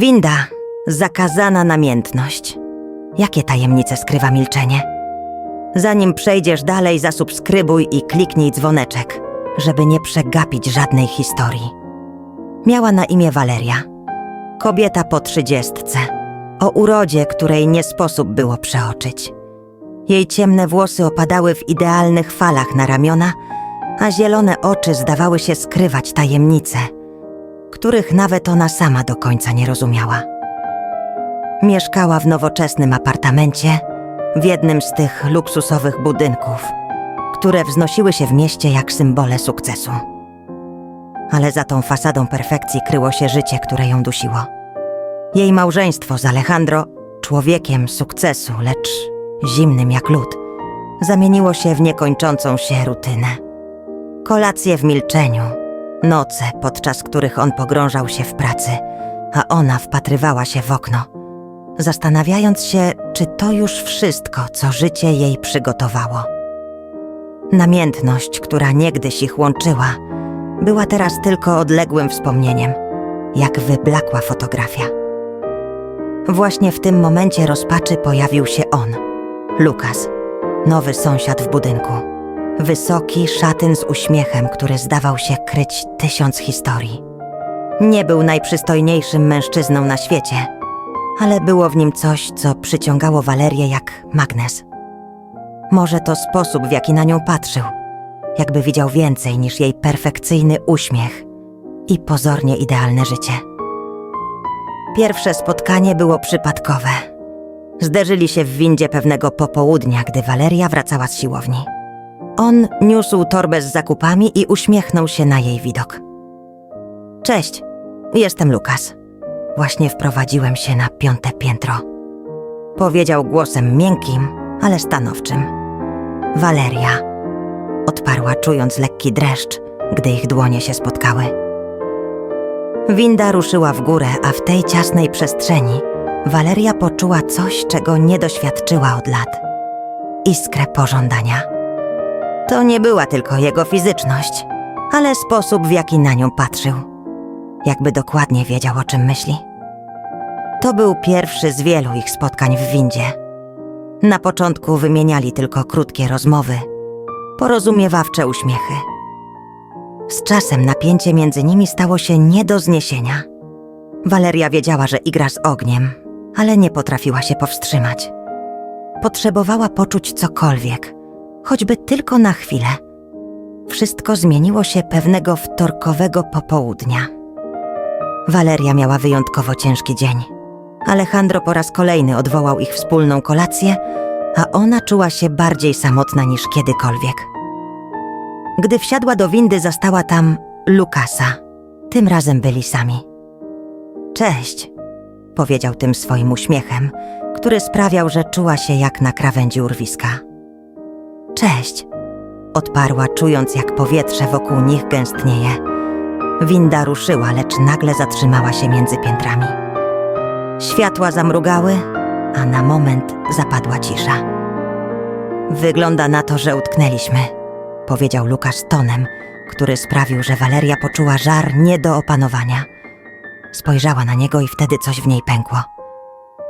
Winda, zakazana namiętność. Jakie tajemnice skrywa milczenie? Zanim przejdziesz dalej, zasubskrybuj i kliknij dzwoneczek, żeby nie przegapić żadnej historii. Miała na imię Waleria. Kobieta po trzydziestce, o urodzie, której nie sposób było przeoczyć. Jej ciemne włosy opadały w idealnych falach na ramiona, a zielone oczy zdawały się skrywać tajemnice, których nawet ona sama do końca nie rozumiała. Mieszkała w nowoczesnym apartamencie, w jednym z tych luksusowych budynków, które wznosiły się w mieście jak symbole sukcesu. Ale za tą fasadą perfekcji kryło się życie, które ją dusiło. Jej małżeństwo z Alejandro, człowiekiem sukcesu, lecz zimnym jak lód, zamieniło się w niekończącą się rutynę. Kolacje w milczeniu, noce, podczas których on pogrążał się w pracy, a ona wpatrywała się w okno, zastanawiając się, czy to już wszystko, co życie jej przygotowało. Namiętność, która niegdyś ich łączyła, była teraz tylko odległym wspomnieniem, jak wyblakła fotografia. Właśnie w tym momencie rozpaczy pojawił się on, Lukas, nowy sąsiad w budynku. Wysoki szatyn z uśmiechem, który zdawał się kryć tysiąc historii. Nie był najprzystojniejszym mężczyzną na świecie, ale było w nim coś, co przyciągało Walerię jak magnes. Może to sposób, w jaki na nią patrzył, jakby widział więcej niż jej perfekcyjny uśmiech i pozornie idealne życie. Pierwsze spotkanie było przypadkowe. Zderzyli się w windzie pewnego popołudnia, gdy Waleria wracała z siłowni. On niósł torbę z zakupami i uśmiechnął się na jej widok. Cześć, jestem Lukas. Właśnie wprowadziłem się na piąte piętro. Powiedział głosem miękkim, ale stanowczym. Waleria. Odparła, czując lekki dreszcz, gdy ich dłonie się spotkały. Winda ruszyła w górę, a w tej ciasnej przestrzeni Waleria poczuła coś, czego nie doświadczyła od lat. Iskrę pożądania. To nie była tylko jego fizyczność, ale sposób, w jaki na nią patrzył. Jakby dokładnie wiedział, o czym myśli. To był pierwszy z wielu ich spotkań w windzie. Na początku wymieniali tylko krótkie rozmowy, porozumiewawcze uśmiechy. Z czasem napięcie między nimi stało się nie do zniesienia. Waleria wiedziała, że igra z ogniem, ale nie potrafiła się powstrzymać. Potrzebowała poczuć cokolwiek, choćby tylko na chwilę. Wszystko zmieniło się pewnego wtorkowego popołudnia. Waleria miała wyjątkowo ciężki dzień. Alejandro po raz kolejny odwołał ich wspólną kolację, a ona czuła się bardziej samotna niż kiedykolwiek. Gdy wsiadła do windy, zastała tam Lukasa. Tym razem byli sami. Cześć, powiedział tym swoim uśmiechem, który sprawiał, że czuła się jak na krawędzi urwiska. Cześć, odparła, czując jak powietrze wokół nich gęstnieje. Winda ruszyła, lecz nagle zatrzymała się między piętrami. Światła zamrugały, a na moment zapadła cisza. Wygląda na to, że utknęliśmy, powiedział Lukasz tonem, który sprawił, że Waleria poczuła żar nie do opanowania. Spojrzała na niego i wtedy coś w niej pękło.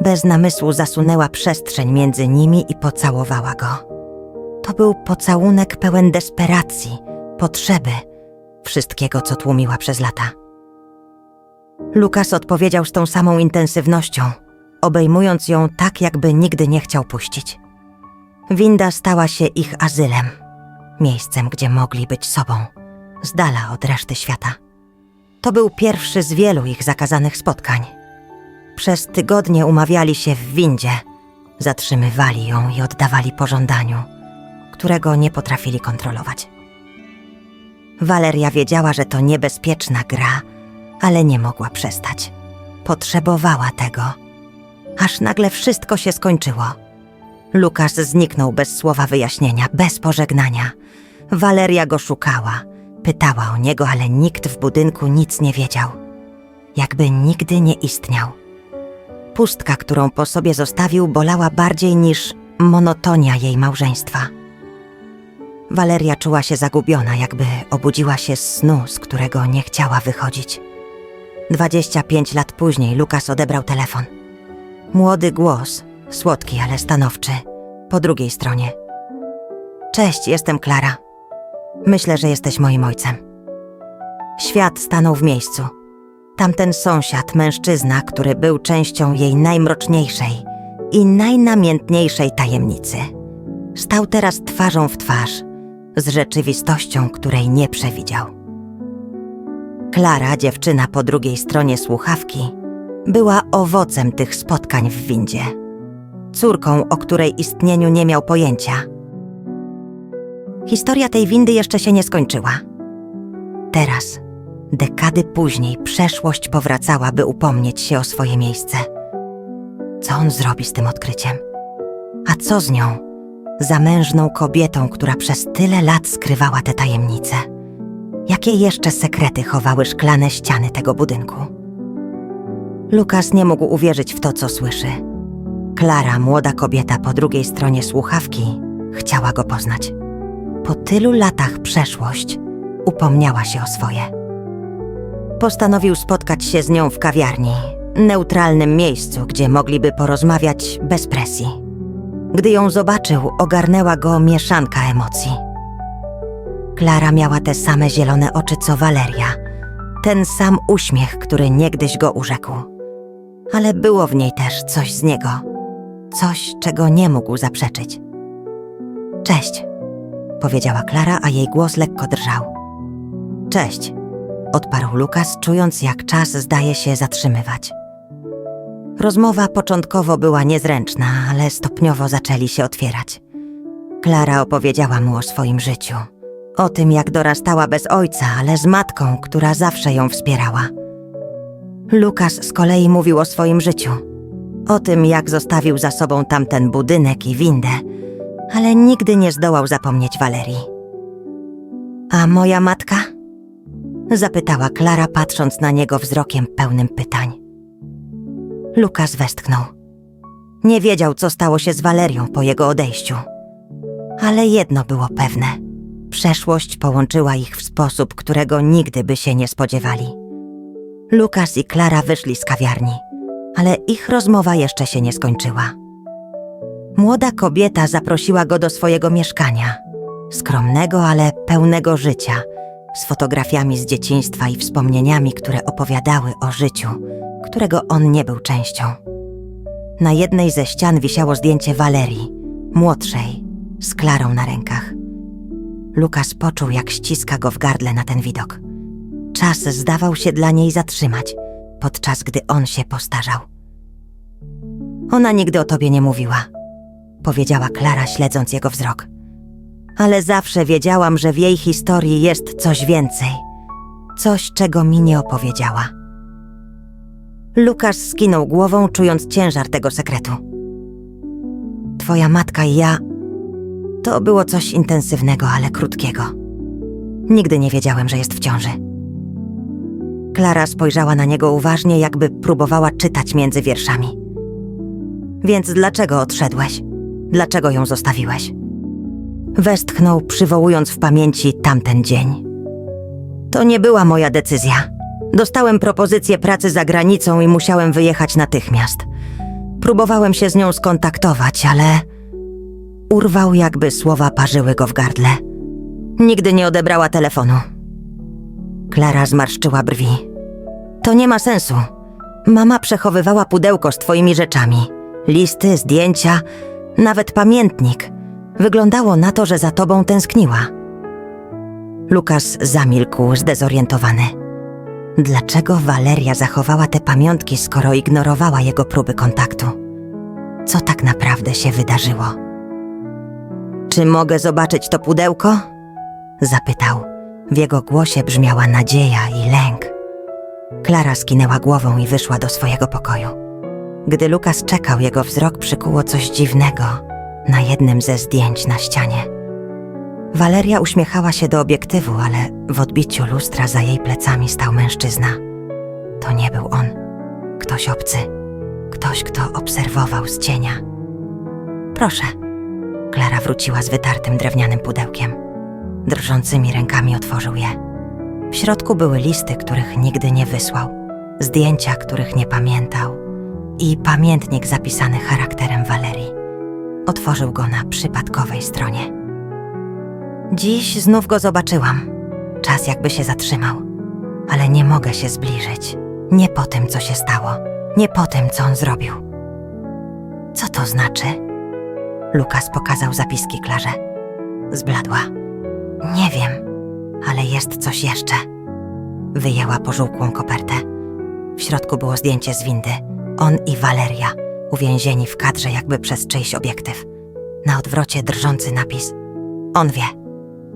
Bez namysłu zasunęła przestrzeń między nimi i pocałowała go. To był pocałunek pełen desperacji, potrzeby, wszystkiego, co tłumiła przez lata. Lukas odpowiedział z tą samą intensywnością, obejmując ją tak, jakby nigdy nie chciał puścić. Winda stała się ich azylem, miejscem, gdzie mogli być sobą, z dala od reszty świata. To był pierwszy z wielu ich zakazanych spotkań. Przez tygodnie umawiali się w windzie, zatrzymywali ją i oddawali pożądaniu, którego nie potrafili kontrolować. Waleria wiedziała, że to niebezpieczna gra, ale nie mogła przestać. Potrzebowała tego. Aż nagle wszystko się skończyło. Lukas zniknął bez słowa wyjaśnienia, bez pożegnania. Waleria go szukała, pytała o niego, ale nikt w budynku nic nie wiedział. Jakby nigdy nie istniał. Pustka, którą po sobie zostawił, bolała bardziej niż monotonia jej małżeństwa. Waleria czuła się zagubiona, jakby obudziła się z snu, z którego nie chciała wychodzić. 25 lat później Lukas odebrał telefon. Młody głos, słodki, ale stanowczy, po drugiej stronie. Cześć, jestem Klara. Myślę, że jesteś moim ojcem. Świat stanął w miejscu. Tamten sąsiad, mężczyzna, który był częścią jej najmroczniejszej i najnamiętniejszej tajemnicy, stał teraz twarzą w twarz z rzeczywistością, której nie przewidział. Klara, dziewczyna po drugiej stronie słuchawki, była owocem tych spotkań w windzie. Córką, o której istnieniu nie miał pojęcia. Historia tej windy jeszcze się nie skończyła. Teraz, dekady później, przeszłość powracała, by upomnieć się o swoje miejsce. Co on zrobi z tym odkryciem? A co z nią? Zamężną kobietą, która przez tyle lat skrywała te tajemnice. Jakie jeszcze sekrety chowały szklane ściany tego budynku? Lukas nie mógł uwierzyć w to, co słyszy. Klara, młoda kobieta po drugiej stronie słuchawki, chciała go poznać. Po tylu latach przeszłość upomniała się o swoje. Postanowił spotkać się z nią w kawiarni, neutralnym miejscu, gdzie mogliby porozmawiać bez presji. Gdy ją zobaczył, ogarnęła go mieszanka emocji. Klara miała te same zielone oczy co Waleria, ten sam uśmiech, który niegdyś go urzekł. Ale było w niej też coś z niego, coś, czego nie mógł zaprzeczyć. Cześć, powiedziała Klara, a jej głos lekko drżał. Cześć, odparł Lukas, czując jak czas zdaje się zatrzymywać. Rozmowa początkowo była niezręczna, ale stopniowo zaczęli się otwierać. Klara opowiedziała mu o swoim życiu. O tym, jak dorastała bez ojca, ale z matką, która zawsze ją wspierała. Lukas z kolei mówił o swoim życiu. O tym, jak zostawił za sobą tamten budynek i windę, ale nigdy nie zdołał zapomnieć Walerii. A moja matka? Zapytała Klara, patrząc na niego wzrokiem pełnym pytań. Lukas westchnął. Nie wiedział, co stało się z Walerią po jego odejściu. Ale jedno było pewne. Przeszłość połączyła ich w sposób, którego nigdy by się nie spodziewali. Lukas i Klara wyszli z kawiarni, ale ich rozmowa jeszcze się nie skończyła. Młoda kobieta zaprosiła go do swojego mieszkania, skromnego, ale pełnego życia, z fotografiami z dzieciństwa i wspomnieniami, które opowiadały o życiu, którego on nie był częścią. Na jednej ze ścian wisiało zdjęcie Walerii, młodszej, z Klarą na rękach. Lukas poczuł, jak ściska go w gardle na ten widok. Czas zdawał się dla niej zatrzymać, podczas gdy on się postarzał. Ona nigdy o tobie nie mówiła, powiedziała Klara, śledząc jego wzrok. Ale zawsze wiedziałam, że w jej historii jest coś więcej. Coś, czego mi nie opowiedziała. Lukas skinął głową, czując ciężar tego sekretu. Twoja matka i ja. To było coś intensywnego, ale krótkiego. Nigdy nie wiedziałem, że jest w ciąży. Klara spojrzała na niego uważnie, jakby próbowała czytać między wierszami. Więc dlaczego odszedłeś? Dlaczego ją zostawiłeś? Westchnął, przywołując w pamięci tamten dzień. To nie była moja decyzja. Dostałem propozycję pracy za granicą i musiałem wyjechać natychmiast. Próbowałem się z nią skontaktować, ale urwał, jakby słowa parzyły go w gardle. Nigdy nie odebrała telefonu. Klara zmarszczyła brwi. To nie ma sensu. Mama przechowywała pudełko z twoimi rzeczami. Listy, zdjęcia, nawet pamiętnik. Wyglądało na to, że za tobą tęskniła. Lukas zamilkł, zdezorientowany. Dlaczego Waleria zachowała te pamiątki, skoro ignorowała jego próby kontaktu? Co tak naprawdę się wydarzyło? Czy mogę zobaczyć to pudełko? Zapytał. W jego głosie brzmiała nadzieja i lęk. Klara skinęła głową i wyszła do swojego pokoju. Gdy Lukas czekał, jego wzrok przykuło coś dziwnego na jednym ze zdjęć na ścianie. Waleria uśmiechała się do obiektywu, ale w odbiciu lustra za jej plecami stał mężczyzna. To nie był on. Ktoś obcy. Ktoś, kto obserwował z cienia. Proszę. Klara wróciła z wytartym drewnianym pudełkiem. Drżącymi rękami otworzył je. W środku były listy, których nigdy nie wysłał. zdjęcia, których nie pamiętał i pamiętnik zapisany charakterem Walerii. Otworzył go na przypadkowej stronie. Dziś znów go zobaczyłam. Czas jakby się zatrzymał, ale nie mogę się zbliżyć. Nie po tym, co się stało, nie po tym, co on zrobił. Co to znaczy? Lukas pokazał zapiski Klarze. Zbladła. Nie wiem, ale jest coś jeszcze. Wyjęła pożółkłą kopertę. W środku było zdjęcie z windy. On i Waleria, uwięzieni w kadrze jakby przez czyjś obiektyw. Na odwrocie drżący napis. On wie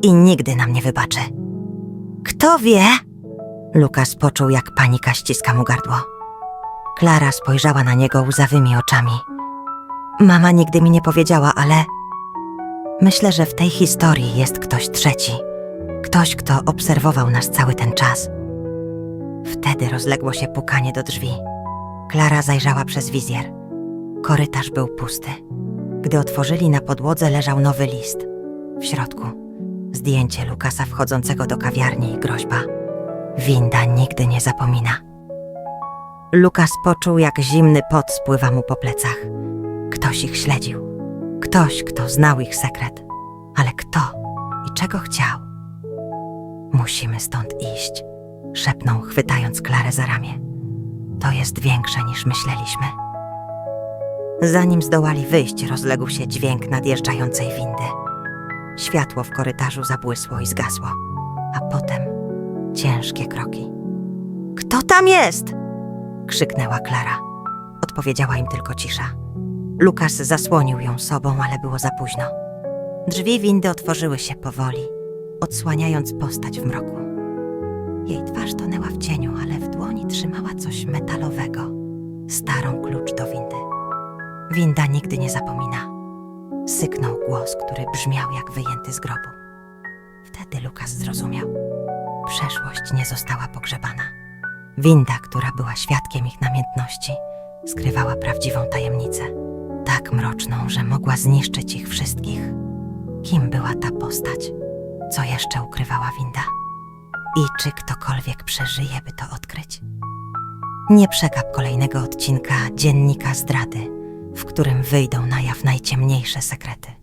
i nigdy nam nie wybaczy. Kto wie? Lukas poczuł, jak panika ściska mu gardło. Klara spojrzała na niego łzawymi oczami. Mama nigdy mi nie powiedziała, ale myślę, że w tej historii jest ktoś trzeci. Ktoś, kto obserwował nas cały ten czas. Wtedy rozległo się pukanie do drzwi. Klara zajrzała przez wizjer. Korytarz był pusty. Gdy otworzyli, na podłodze leżał nowy list. W środku zdjęcie Lukasa wchodzącego do kawiarni i groźba. Winda nigdy nie zapomina. Lukas poczuł, jak zimny pot spływa mu po plecach. Ktoś ich śledził. Ktoś, kto znał ich sekret. Ale kto i czego chciał? Musimy stąd iść, szepnął, chwytając Klarę za ramię. To jest większe niż myśleliśmy. Zanim zdołali wyjść, rozległ się dźwięk nadjeżdżającej windy. Światło w korytarzu zabłysło i zgasło, a potem ciężkie kroki. Kto tam jest? krzyknęła Klara. Odpowiedziała im tylko cisza. Lukas zasłonił ją sobą, ale było za późno. Drzwi windy otworzyły się powoli, odsłaniając postać w mroku. Jej twarz tonęła w cieniu, ale w dłoni trzymała coś metalowego starą klucz do windy. Winda nigdy nie zapomina. Syknął głos, który brzmiał jak wyjęty z grobu. Wtedy Lukas zrozumiał. Przeszłość nie została pogrzebana. Winda, która była świadkiem ich namiętności, skrywała prawdziwą tajemnicę. Tak mroczną, że mogła zniszczyć ich wszystkich. Kim była ta postać? Co jeszcze ukrywała winda? I czy ktokolwiek przeżyje, by to odkryć? Nie przegap kolejnego odcinka Dziennika Zdrady, w którym wyjdą na jaw najciemniejsze sekrety.